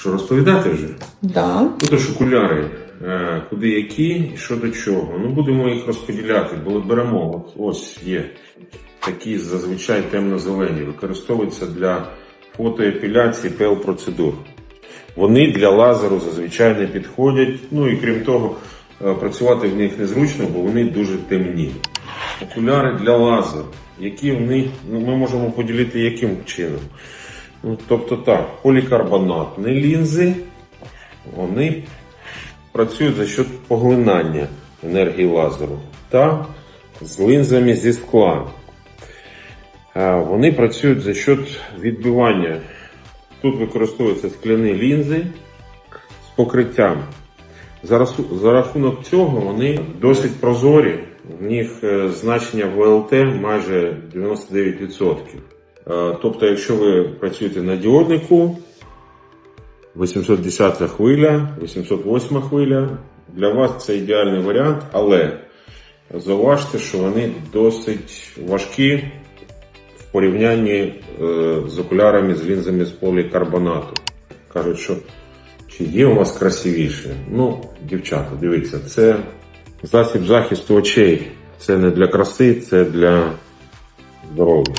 Що розповідати вже? Да. То ж окуляри, е, куди які і що до чого. Ну, будемо їх розподіляти, бо беремо. От, ось є такі зазвичай темно-зелені, використовуються для фотоепіляції ПЛ-процедур. Вони для лазеру зазвичай не підходять. Ну і крім того, е, працювати в них незручно, бо вони дуже темні. Окуляри для лазеру, які вони, ну, ми можемо поділити яким чином. Ну, тобто так, полікарбонатні лінзи, вони працюють за счет поглинання енергії лазеру та з линзами зі скла. Вони працюють за счет відбивання. Тут використовуються скляні лінзи з покриттям. За, рахунок цього вони досить прозорі. В них е, значення ВЛТ майже 99%. Е, Тобто, якщо ви працюєте на діоднику, 810 хвиля, 808 хвиля, для вас це ідеальний варіант, але зауважте, що вони досить важкі в порівнянні е, з окулярами з лінзами з полікарбонату. Кажуть, що чи є у вас красивіше? Ну, дівчата, дивіться, це засіб захисту очей. Це не для краси, це для здоров'я.